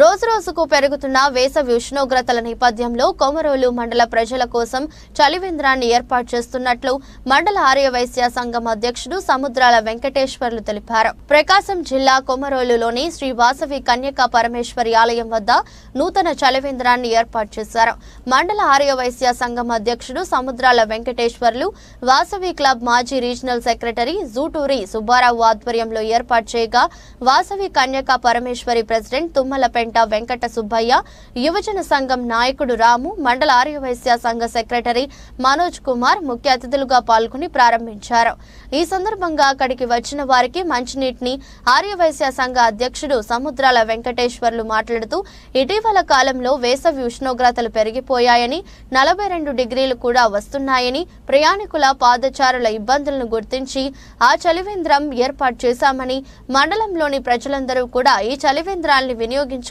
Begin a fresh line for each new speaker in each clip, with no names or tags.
రోజురోజుకు పెరుగుతున్న వేసవి ఉష్ణోగ్రతల నేపథ్యంలో కొమరోలు మండల ప్రజల కోసం చలివేంద్రాన్ని ఏర్పాటు చేస్తున్నట్లు మండల ఆర్యవైశ్య సంఘం అధ్యక్షుడు సముద్రాల వెంకటేశ్వర్లు తెలిపారు. ప్రకాశం జిల్లా కొమరోలులోని శ్రీ వాసవి కన్యకా పరమేశ్వరి ఆలయం వద్ద నూతన చలివేంద్రాన్ని ఏర్పాటు చేశారు. మండల ఆర్యవైశ్య సంఘం అధ్యక్షుడు సముద్రాల వెంకటేశ్వర్లు వాసవి క్లబ్ మాజీ రీజనల్ సెక్రటరీ జూటూరి సుబ్బారావు ఆధ్వర్యంలో ఏర్పాటు చేయగా వాసవి కన్యకా పరమేశ్వరి ప్రెసిడెంట్ తుమ్మలపేట వెంకట సుబ్బయ్య యువజన సంఘం నాయకుడు రాము మండల ఆర్యవైశ్య సంఘ సెక్రటరీ మనోజ్ కుమార్ ముఖ్య అతిథులుగా పాల్గొని ప్రారంభించారు. ఈ సందర్భంగా అక్కడికి వచ్చిన వారికి మంచినీటిని ఆర్యవైశ్య సంఘ అధ్యక్షుడు సముద్రాల వెంకటేశ్వర్లు మాట్లాడుతూ ఇటీవల కాలంలో వేసవి ఉష్ణోగ్రతలు పెరిగిపోయాయని నలభై రెండు డిగ్రీలు కూడా వస్తున్నాయని ప్రయాణికుల పాదచారుల ఇబ్బందులను గుర్తించి ఆ చలివేంద్రం ఏర్పాటు చేశామని మండలంలోని ప్రజలందరూ కూడా ఈ చలివేంద్రాల్ని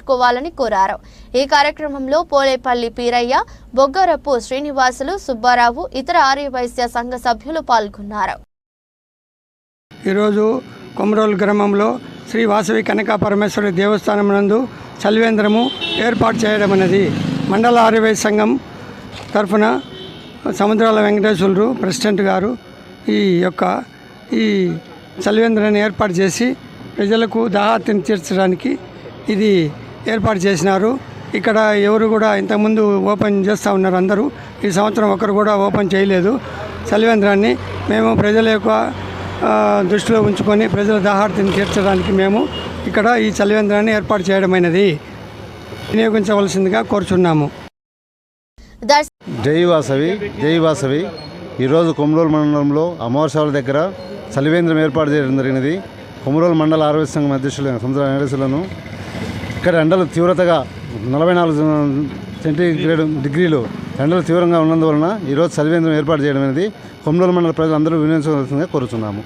వినియోగించుకోవాలని కోరారు. ఈ కార్యక్రమంలో పోలేపల్లి పీరయ్య బొగ్గరపు శ్రీనివాసులు సుబ్బారావు ఇతర ఆర్యవైశ్య సంఘ సభ్యులు పాల్గొన్నారు.
ఈరోజు కొమరోలు గ్రామంలో శ్రీ వాసవి కనకా పరమేశ్వరి దేవస్థానం నందు చలివేంద్రము ఏర్పాటు చేయడం అనేది మండల ఆర్యవైశ్య సంఘం తరఫున సముద్రాల వెంకటేశ్వరులు ప్రెసిడెంట్ గారు ఈ యొక్క ఈ చలివేంద్రాన్ని ఏర్పాటు చేసి ప్రజలకు దాహార్తిని తీర్చడానికి ఇది ఏర్పాటు చేసినారు. ఇక్కడ ఎవరు కూడా ఇంతకుముందు ఓపెన్ చేస్తూ ఉన్నారు అందరూ. ఈ సంవత్సరం ఒకరు కూడా ఓపెన్ చేయలేదు. చలివేంద్రాన్ని మేము ప్రజల యొక్క దృష్టిలో ఉంచుకొని ప్రజల దాహార్తిని తీర్చడానికి మేము ఇక్కడ ఈ చలివేంద్రాన్ని ఏర్పాటు చేయడమైనది వినియోగించవలసిందిగా కోరుచున్నాము.
జైవాసవి
జై వాసవి జై వాసవి. ఈరోజు కొమరోలు మండలంలో అమావాస్యాల దగ్గర చలివేంద్రం ఏర్పాటు చేయడం జరిగినది. కొమరోలు మండల ఆరోగ్య సంఘం అధ్యక్షులు సముద్ర ఇక్కడ ఎండలు తీవ్రతగా నలభై నాలుగు సెంటీగ్రేడ్ డిగ్రీలు ఎండలు తీవ్రంగా ఉన్నందువలన ఈరోజు చలివేంద్రం ఏర్పాటు చేయడం అనేది కొమరోలు మండల ప్రజలందరూ వినియోగించవలసిందిగా కోరుచున్నాము.